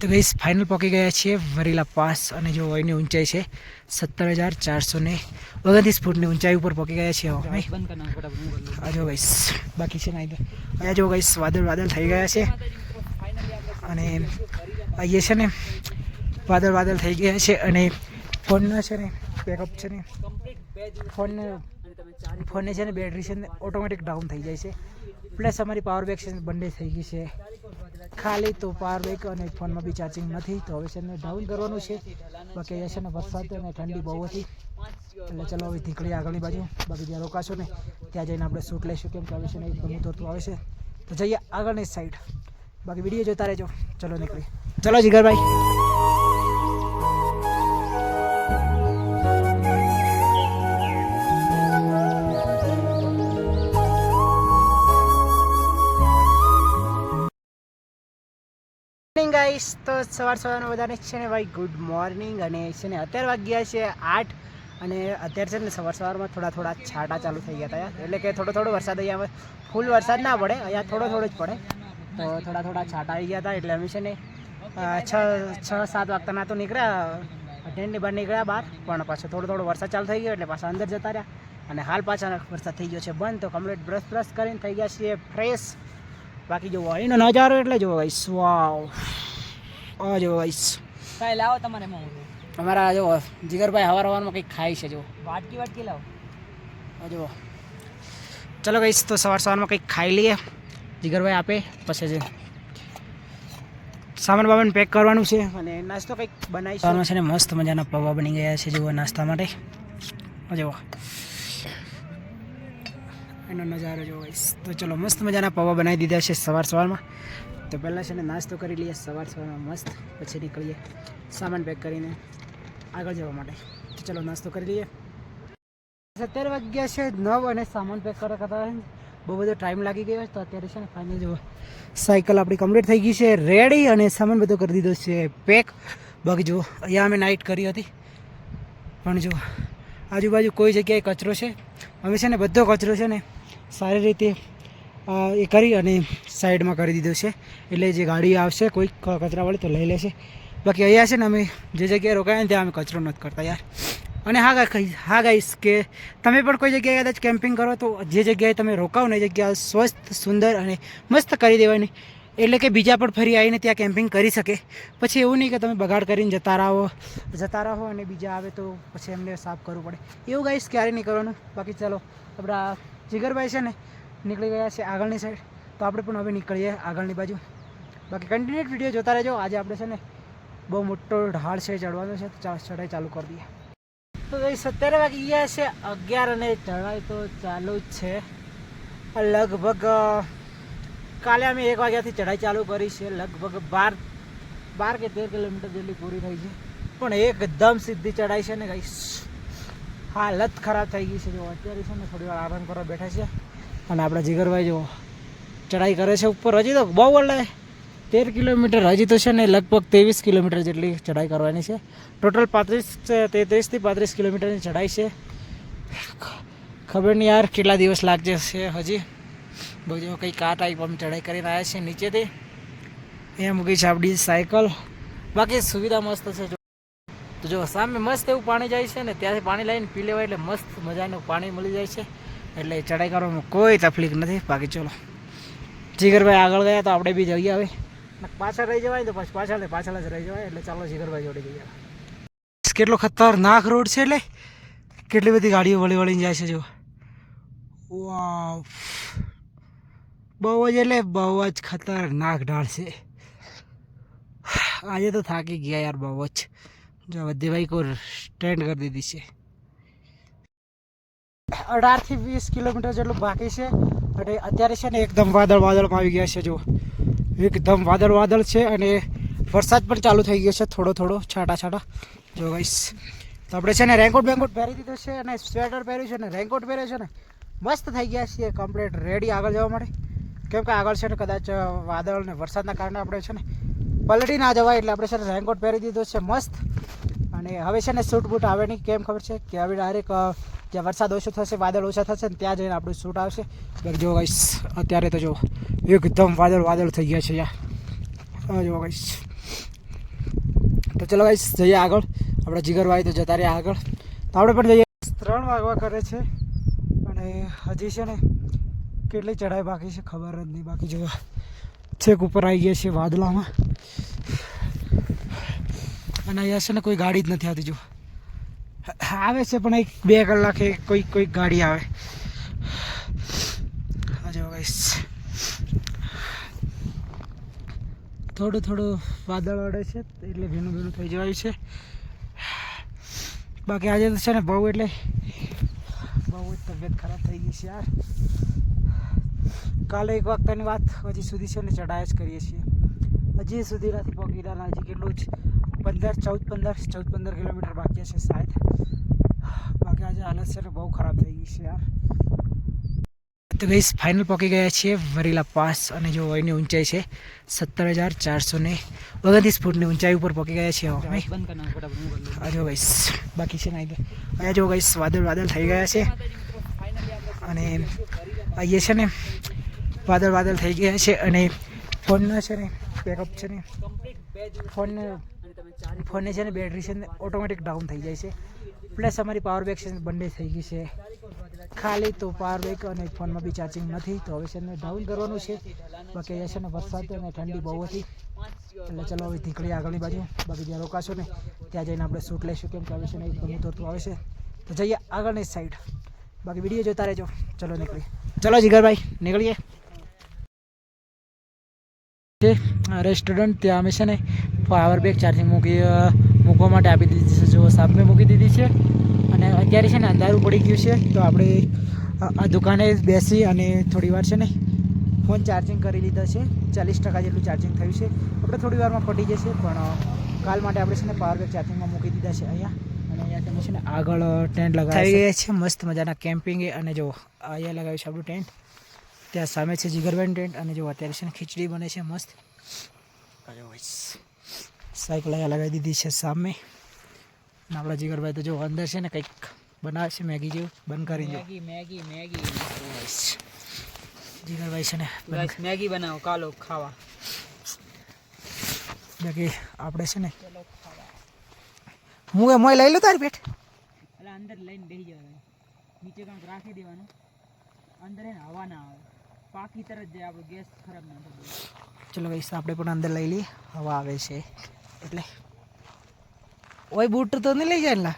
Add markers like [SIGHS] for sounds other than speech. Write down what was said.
તો ગઈસ ફાઇનલ પહોંચી ગયા છીએ વરેલા પાસ અને જો એની ઊંચાઈ છે સત્તર હજાર ચારસો ને ઓગણત્રીસ ફૂટની ઊંચાઈ ઉપર પહોંચી ગયા છીએ હવે જો ગઈસ બાકી છે ને તો. અહીંયા જો ગઈસ વાદળ વાદળ થઈ ગયા છે. અને અહીંયા છે ને વાદળ વાદળ થઈ ગયા છે અને ફોનના છે ને બેકઅપ છે ને ફોનને ફોનની છે ને બેટરી છે ને ઓટોમેટિક ડાઉન થઈ જાય છે. પ્લસ અમારી પાવર બેક છે બંને થઈ ગઈ છે. ખાલી તો પાવર બેક અને ફોનમાં બી ચાર્જિંગ નથી. તો હવે છે ને ડાઉન કરવાનું છે. બાકી અહીંયા છે ને વરસાદ અને ઠંડી બહુ હતી. એટલે ચલો હવે નીકળીએ આગળની બાજુ. બાકી જ્યાં રોકાશો ને, ત્યાં જઈને આપણે શૂટ લઈશું. કેમ કે હવે છે ને એકદમ ઉતરતું આવે છે. તો જઈએ આગળની સાઈડ બાકી વીડિયો જોતા રહેજો. ચલો નીકળી. ચલો જીગરભાઈ. મોર્નિંગ ગાઈસ તો સવાર સવારમાં બધાને છે ને ભાઈ ગુડ મોર્નિંગ અને છે ને અત્યારે વાગ્યા છે આઠ. અને અત્યારે છે ને સવાર સવારમાં થોડા થોડા છાંટા ચાલુ થઈ ગયા હતા એટલે કે થોડો થોડો વરસાદ અહીંયા ફૂલ વરસાદ ના પડે, અહીંયા થોડો થોડો જ પડે. તો થોડા થોડા છાંટા આવી ગયા હતા, એટલે અમે છે ને છ છ, સાત વાગતાના તો નીકળ્યા. અટેન્ડની બહાર નીકળ્યા બહાર. પણ પાછો થોડો થોડો વરસાદ ચાલુ થઈ ગયો, એટલે પાછા અંદર જતા રહ્યા. અને હાલ પાછા વરસાદ થઈ ગયો છે બંધ. તો કમ્પ્લીટ બ્રશ બ્રશ કરીને થઈ ગયા છીએ ફ્રેશ બાકી જોવો એનો નજારો એટલે જોવો ગાઈસ વાવ આ જોવો ગાઈસ કાંઈ લાવો તમારે અમારા જો જીગરભાઈ હવાર હવારમાં કંઈક ખાય છે જો વાટકી વાટકી લાવો. આ જો ચલો ગાઈસ તો સવાર સવારમાં કંઈક ખાઈ લઈએ. જીગરભાઈ આપે પછી જે સામાન બામાન પેક કરવાનું છે અને નાસ્તો કંઈક બનાવી છે ને મસ્ત મજાના પૌવા બની ગયા છે જુઓ નાસ્તા માટે. જુઓ. એનો નજારો જોવો તો ચલો મસ્ત મજાના પૌવા બનાવી દીધા છે સવાર સવારમાં. તો પહેલાં છે ને નાસ્તો કરી લઈએ સવાર સવારમાં મસ્ત. પછી નીકળીએ સામાન પેક કરીને આગળ જવા માટે. તો ચલો નાસ્તો કરી લઈએ. સત્તર વાગ્યા છે, નવ અને સામાન પેક કરવા કરતા બહુ બધો ટાઈમ લાગી ગયો તો અત્યારે છે ને ફાઇનલ જુઓ. સાયકલ આપણી કમ્પ્લીટ થઈ ગઈ છે રેડી અને સામાન બધો કરી દીધો છે પેક બાકી જુઓ, અહીંયા અમે નાઇટ કરી હતી. પણ જુઓ, આજુબાજુ કોઈ જગ્યાએ કચરો છે? અમે છે ને બધો કચરો છે ને સારી રીતે એ કરી અને સાઈડમાં કરી દીધો છે. એટલે જે ગાડી આવશે, કોઈ કચરાવાળી તો લઈ લેશે. બાકી અહીંયા છે ને અમે જે જગ્યાએ રોકાયા ત્યાં અમે કચરો નથી કરતા યાર. અને હા કહીશ હા ગાઈશ કે તમે પણ કોઈ જગ્યાએ કદાચ કેમ્પિંગ કરો તો જે જગ્યાએ તમે રોકાવ ને એ જગ્યા સ્વસ્થ, સુંદર અને મસ્ત કરી દેવાની. એટલે કે બીજા પણ ફરી આવીને ત્યાં કેમ્પિંગ કરી શકે. પછી એવું નહીં કે તમે બગાડ કરીને જતા રહો જતા રહો અને બીજા આવે તો પછી એમને સાફ કરવું પડે. એવું ગાઈશ ક્યારે નહીં કરવાનું. બાકી ચાલો આપણા જીગરભાઈ છે ને, નીકળી ગયા છે આગળની સાઈડ તો આપણે પણ હવે નીકળીએ આગળની બાજુ. બાકી કન્ટિન્યુઅસ વીડિયો જોતા રહેજો. આજે આપણે છે ને, બહુ મોટો ઢાળ છે, ચડવાનો છે, તો ચઢાઈ ચાલુ કરી દઈએ. તો ભાઈ સત્તર વાગી ગયા છે અગિયાર અને ચઢાઈ તો ચાલુ જ છે. લગભગ કાલે અમે એક વાગ્યાથી ચઢાઈ ચાલુ કરી છે. લગભગ બાર બાર કે તેર કિલોમીટર જેટલી પૂરી થઈ છે. પણ એકદમ સીધી ચઢાઈ છે ને કઈ હાલત ખરાબ થઈ ગઈ છે. જો, અત્યારે છે ને થોડી વાર આરામ કરવા બેઠા છે. અને આપણા જીગરભાઈ જો ચઢાઈ કરે છે ઉપર. હજી તો બહુ એટલે તેર કિલોમીટર હજી તો છે ને લગભગ ત્રેવીસ કિલોમીટર જેટલી ચઢાઈ કરવાની છે. ટોટલ પાંત્રીસ તેત્રીસથી પાંત્રીસ કિલોમીટરની ચઢાઈ છે. ખબર નહીં યાર કેટલા દિવસ લાગશે છે હજી. બહુ જો કંઈ કાટ આવી અમે ચઢાઈ કરીને આવ્યા છે નીચેથી. એ મૂકી છે આપણી સાયકલ. બાકી સુવિધા મસ્ત છે. તો જો સામે મસ્ત એવું પાણી જાય છે ને ત્યાંથી પાણી લઈને પી લેવાય એટલે મસ્ત મજાનું પાણી મળી જાય છે. એટલે ચડાઈ કરવામાં કોઈ તકલીફ નથી. બાકી ચલો. જીગરભાઈ આગળ ગયા તો આપણે બી જઈએ હવે. પાછળ રહી જવાય તો પછી પાછળ પાછળ જ રહી જવાય એટલે ચાલો જીગરભાઈ જોડે જઈએ. કેટલો ખતરનાક રોડ છે એટલે. કેટલી બધી ગાડીઓ વળી વળીને જાય છે જો બહુ જ એટલે બહુ જ ખતરનાક ઢાળ છે. [SIGHS] આજે તો થાકી ગયા યાર બહુ જ. જો દેવાઈ કોર સ્ટેન્ડ કરી દીધી છે. અઢારથી વીસ કિલોમીટર જેટલું બાકી છે અને અત્યારે છે ને એકદમ વાદળ વાદળમાં આવી ગયા છે, જો. એકદમ વાદળ વાદળ છે અને વરસાદ પણ ચાલુ થઈ ગયો છે થોડો થોડો, છાંટા છાંટા. જો ગાઈસ તો આપણે છે ને રેનકોટ બેનકોટ પહેરી દીધો છે અને સ્વેટર પહેર્યું છે ને રેનકોટ પહેર્યો છે ને મસ્ત થઈ ગયા છીએ કમ્પ્લીટ રેડી આગળ જવા માટે. કેમ કે આગળ છે ને કદાચ વાદળ ને વરસાદના કારણે આપણે છે ને પલટી ના જવાય એટલે આપણે છે ને રેનકોટ પહેરી દીધો છે, મસ્ત. અને હવે છે ને સૂટ બૂટ આવે નહીં, કેમ ખબર છે? કે હવે ડાયરેક્ટ જ્યાં વરસાદ ઓછો થશે, વાદળ ઓછા થશે ને ત્યાં જઈને આપણું સૂટ આવશે. જો ગઈશ અત્યારે તો જો એકદમ વાદળ વાદળ થઈ ગયા છે યાર. જો ગઈશ તો ચલો ગાઈસ જઈએ આગળ. આપણે જીગરભાઈ તો જતા રહ્યા આગળ. તો આપણે પણ જઈએ. ત્રણ વાગવા કરે છે. અને હજી છે ને કેટલી ચઢાઈ બાકી છે ખબર જ નહીં. બાકી જો છેક ઉપર આવી ગયા છે વાદળામાં. અને અહીંયા છે ને કોઈ ગાડી જ નથી આવતી જો આવે છે, પણ એક બે કલાકે કોઈ કોઈ ગાડી આવે. જો ગાઈસ થોડું થોડું વાદળ અડે છે, એટલે ભીનું ભીનું થઈ જવાયું છે. બાકી આજે તો છે ને બહુ એટલે બહુ જ તબિયત ખરાબ થઈ ગઈ છે, યાર. કાલે એક વખતની વાત હજી સુધી છે ને ચઢાયા જ કરીએ છીએ. હજી સુધી નથી રહ્યા હજી કેટલું જ પંદર ચૌદ પંદર ચૌદ પંદર કિલોમીટર બાકી છે સાહેબ. બાકી આજે હાલત છે બહુ ખરાબ થઈ ગઈ છે યાર. તો ગઈ ફાઇનલ પહોંચી ગયા છીએ વરીલા પાસ અને જો એની ઊંચાઈ છે સત્તર હજાર ચારસો ને ઓગણત્રીસ ફૂટની ઊંચાઈ ઉપર પહોંચી ગયા છીએ અમે. બંધ કરના ફટાફટ હું કરી. લઉં આ જો ગઈશ બાકી છે ને અહીંયા અહીંયા જો ગઈશ વાદળ વાદળ થઈ ગયા છે. અને અહીંયા છે ને વાદળ વાદળ થઈ ગયા છે અને ફોનનો છે ને બેકઅપ છે ને. ફોનને ફોનની છે ને બેટરી છે ને ઓટોમેટિક ડાઉન થઈ જાય છે. પ્લસ અમારી પાવર બેક છે બંને થઈ ગઈ છે. ખાલી તો પાવર બેક અને ફોનમાં બી ચાર્જિંગ નથી. તો હવે છે ને ડાઉન કરવાનું છે. બાકી છે ને વરસાદ અને ઠંડી બહુ હતી. એટલે ચલો હવે નીકળીએ આગળની બાજુ. બાકી જ્યાં રોકાશો ને. ત્યાં જઈને આપણે શૂટ લઈશું કેમ કે હવે છે ને ગમું ઉતરતું આવે છે. તો જઈએ આગળની સાઈડ બાકી વીડિયો જોતા રહેજો. ચલો નીકળીએ. ચલો જીગરભાઈ, નીકળીએ. રેસ્ટોરન્ટ ત્યાં અમે છે ને પાવર બેક ચાર્જિંગ મૂકી મૂકવા માટે આપી દીધી છે. જો સામે મૂકી દીધી છે અને અત્યારે છે ને અંધારું પડી ગયું છે તો આપણે આ- દુકાને બેસી અને થોડી વાર છે ને ફોન ચાર્જિંગ કરી લીધા છે. ચાલીસ ટકા જેટલું ચાર્જિંગ થયું છે. આપણે થોડી વારમાં પટી જશે પણ કાલ માટે આપણે છે ને પાવર બેક ચાર્જિંગમાં મૂકી દીધા છે અહીંયા. અને અહીંયા તમે છે ને આગળ ટેન્ટ લગાવી ગયા છે. મસ્ત મજાના કેમ્પિંગ અને જો અહીંયા લગાવ્યું છે આપણું ટેન્ટ ત્યાં સામે છે જીગરબેન ટેન્ટ અને જો અત્યારે છે ને ખીચડી બને છે મસ્ત. સાયકલ અહીંયા લગાવી દીધી છે સામે. અને આપણા જીગરભાઈ તો જો અંદર છે ને કંઈક બનાવે છે મેગી જેવું. બંધ કરી મેગી મેગી મેગી. જીગરભાઈ છે ને મેગી બનાવો કાલો ખાવા. બાકી આપણે છે ને હું એ મોય લઈ લો તારી પેટ. એટલે અંદર લઈને બેસી જવાનું નીચે કંઈક રાખી દેવાનું. અંદર એને હવા ના આવે. પાકી તરત જાય આપણો ગેસ ખરાબ ના થાય. ચલો ભાઈ આપણે પણ અંદર લઈ લઈએ. હવા આવે છે. એટલે ઓય બૂટ તો નહીં લઈ જાય ને લા?